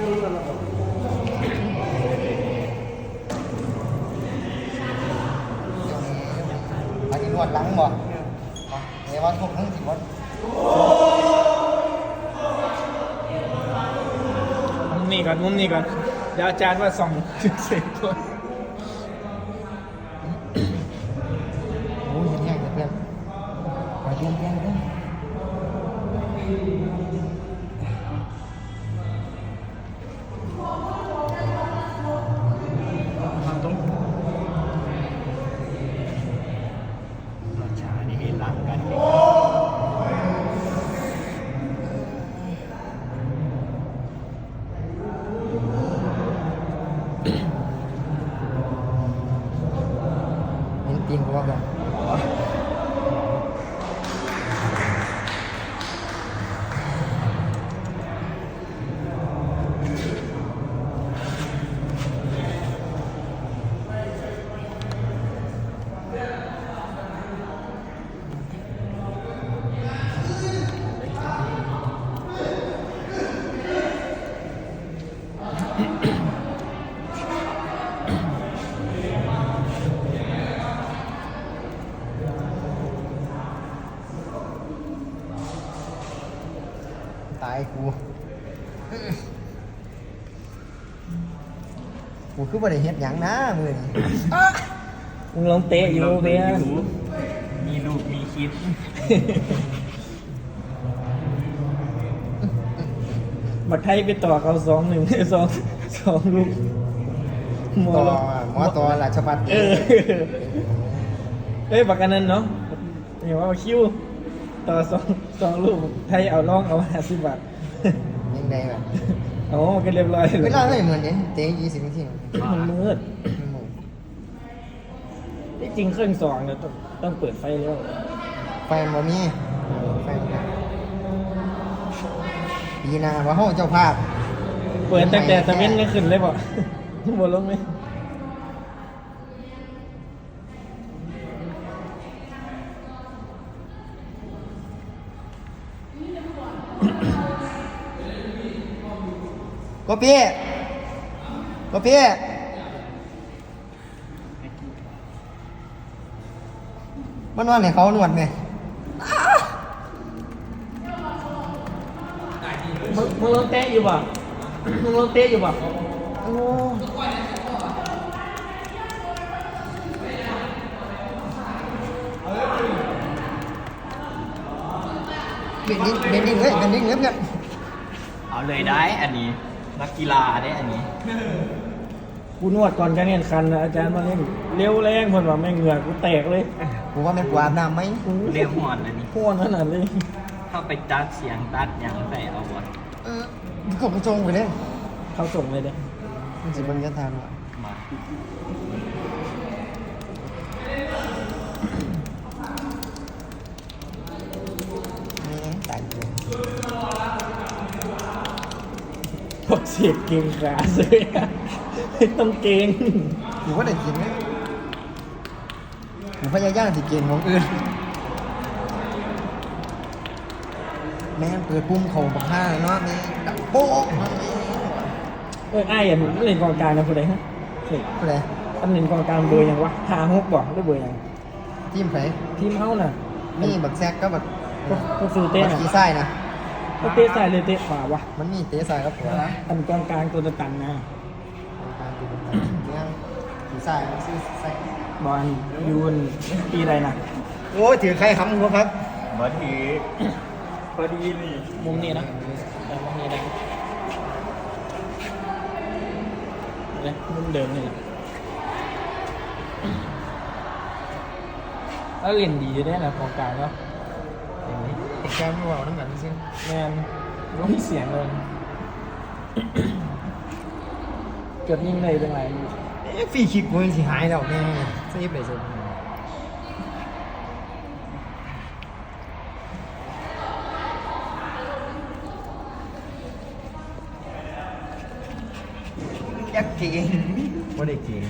อันนี้นวดหลังบ่เอวันพวกทั้งสี่วันมุมนี้ก่อนมุมนี้ก่อนเดี๋ยวอาจารย์ว่าส่องจุดเสกตัว Thank you. ตายกู กูคือบ่ได้เฮ็ดหยังนะมือนี้มึงลองเตะอยู่เพียนมีลูกมีคิด บัดไทยไปต่อเขาสองหนึ่งสองสองลูกหมอต่อลงหมอต่อราชบัตรเออเอ้ยบักกันนั้นเนาะอย่างว่าคิวต่อสองสองลูกไทยเอาล่องเอาห้าสิบบาทยังไงแบบอ๋อก็เรียบร้อยเวลาไม่เหมือนเนี่ยเตะยี่สิบนาทีมันมืดที่จริงเครื่องสองเนี่ยต้องต้องเปิดไฟแล้วไฟมันบ่มีไฟมันบ่ ปีหน้าว่าห้องเจ้าภาพเปิดตั้งแต่ตะเว้นไม่ขึ้นเลยบ่บนลงเลยก็พี่ก็พี่มันนอนให้เขานวดไงมึ มึงลองเตะอยู่บ่มึงลองเตะอยู่บ่โอ้เบนดิ้งเบนดิ้งเลยเบนดิ้งเลยเพื่อนเอาเลยได้อันนี้ นักกีฬาได้อันนี้กูนวดก่อนการแข่งขันนะอาจารย์มาเล่นเร็วแรงเพิ่นว่าแม่งเหงื่อกูแตกเลยกูว่าไม่นกูอาบน้ำไหมเรียกหอนอันนี้พ่วนขนาดเลย เข้าไปตัดเสียงตัดหยังใส่เอาบอ เออก็กระจงไปเลยเขาส่งเลยเด้มันสิเบังยันทานว่ะมาตายกูพวกเสียบเก่งขาเลยอต้องเก่งกูว่าได้กินไหมกูพยายามสิเก่งของอื่น แม่งเปิดปุ่มเขาบักห้าเนาะแม่งดังโป๊ะมาแม่งเออไอ้ายอย่ามึงเล่นกองกลางนะผู้ใดฮะเฮ้ยผู้ใดอันเล่นกองกลางเบอร์ยังวะหาฮกบอกได้เบอร์ยังทีมไผทีมเฮาน่ะมีบักแซกก็บักก็ก็ซื้อเต้บัน่ะกกีไส้นะก็เตะซ้ายเลยเตะขวาวะมันมีเตะใส่ครับผมอันกองกลางตัวตันนะการตีเป็นเรื่องกีไส้มันซื้อใส่บอลยูนปีใดนะโอ้ยถือใครคำหัวครับบอทีพ อดีนี่มุมนี้นะแต่มุมนี้ได้เลยมุมเดิมนี่แหละแล้วเล่นดีอยู่ได้นะกองกลางแล้วติดแก้มไม่ว่าน้ำหนักจริงแมนไม่มีเสียงเลยเกือบยิงเลยเป็นไรเอ๊ะฟรีคิกกูยังสิหายแล้วแม่เซฟไปสุ ดยักเก่งบ่ได้เก่ง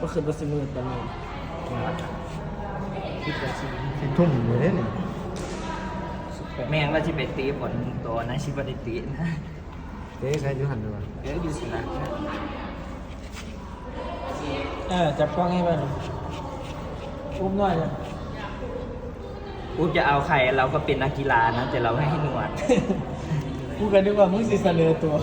ก็คือประสิมือตอนนี้คิดว่าสิเป็นทุ่มอยู่เลยเนี่ยแม่งว่าที่ไปตีผลตัวนะชิบะได้ตีนะเจ๊ใครอยู่หันด้วยเดี๋ยวอยู่สินะเออจับกล้องให้มันอุ้มหน่อยเลย กูจะเอาใครเราก็เป็นนักกีฬานะ แต่เราไม่ให้หนวด กูกันดีกว่ามึงสิเสนอตัว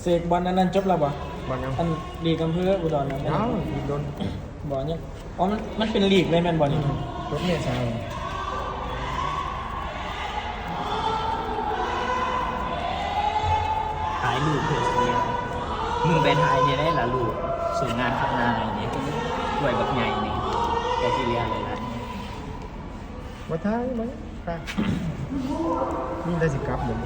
เสกบอลนั้นนั้นจบแล้วบ่บอลยังอันลีกอำเภออุดรนะเอ้าอีกโดนบอลเนี่ยอ๋อมันมันเป็นลีกเลยแมนบอลนี่รถเมย์ชา มึงไปถ่ายเนี่ยได้ละลูกส่งงานข้างหน้าเนี่ยด้วยแบบใหญ่นี่แกที่เรียนเลยนะมาท้ายมั้งค่ะนี่ได้สิครับผม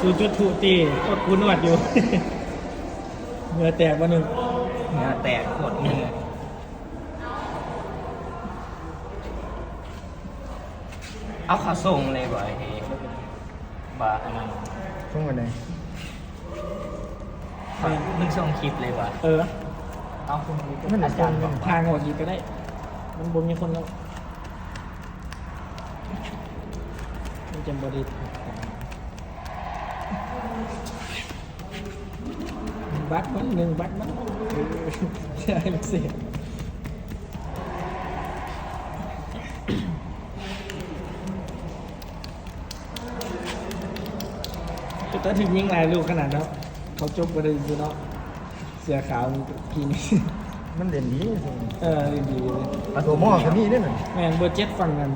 สูจุดถูตีก็กูนวดอยู่เหงื่อแตกวันหนึ่งเหงื่อแตกหมดเหงื่อ เอาขาส่งเลยบ่ไอ้เฮ้บาอันนั้นช่วงวันไหนมึงส่งคลิปเลยว่ะเออเอาคุณมันอาอาจารย์บอกทางออกอีกก็ได้ มันบ่มีคนแล้วมันจะบริบัตรมันหนึ่งบัตรมันใช่มันเสีย แต่ถึงยิงหลายลูกขนาดนั้นเขาจบประเด็นคือเนาะเสียขาวพีนี้มันเด่นดีสิเออดีเลยตัวหม้อคนนี้เนี่ยหน่อยแมนเบอร์เจ็ดฝั่งนั้น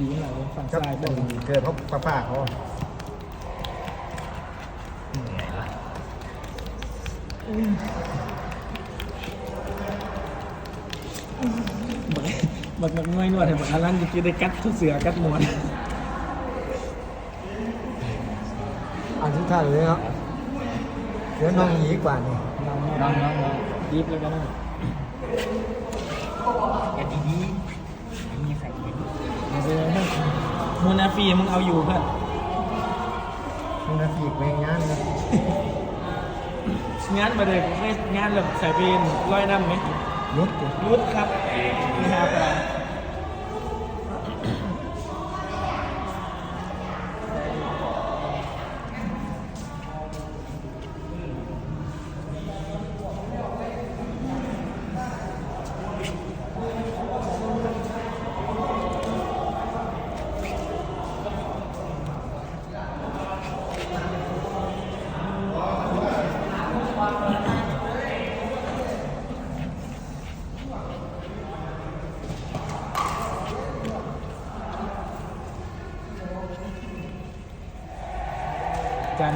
ดีหน่อยฝั่งกับซ้ายเป็เป็นนเกิดเพราะป้าป้าเขาเหนื่อยละบักบักน้อยนวดให้บักอลันจะกินได้กัดทุกเสือกัดหมว นอันที่ท่าเลยเนาะเดี๋ยวน้องหยีกว่านี่น้องน้องน้องน้องดีฟแล้วก็นั่งอย่าดีๆไม่มีใครเห็นมูนาฟีมึงเอาอยู่เพื่อนมึงจะปีกแมงงานนะงานมาเลยไม่งานแบบใส่เป็นร้อยน้ำไหมรุดกูรุดครับนี่ฮะป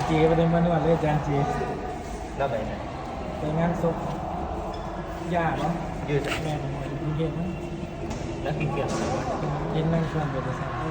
ลาจานจีไปเดินมานวดเลยจานจีแล้วไปไหนไปงานศพย่าเนาะยืดแม่ดูเห็นไหมแล้วกินเกลืออะไรวะเห็นนั่งชวนไปแต่เช้าน้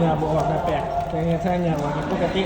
เหงื่อบออกนะแปลกแต่เนี่ยถ้าเหงื่อออกปกติ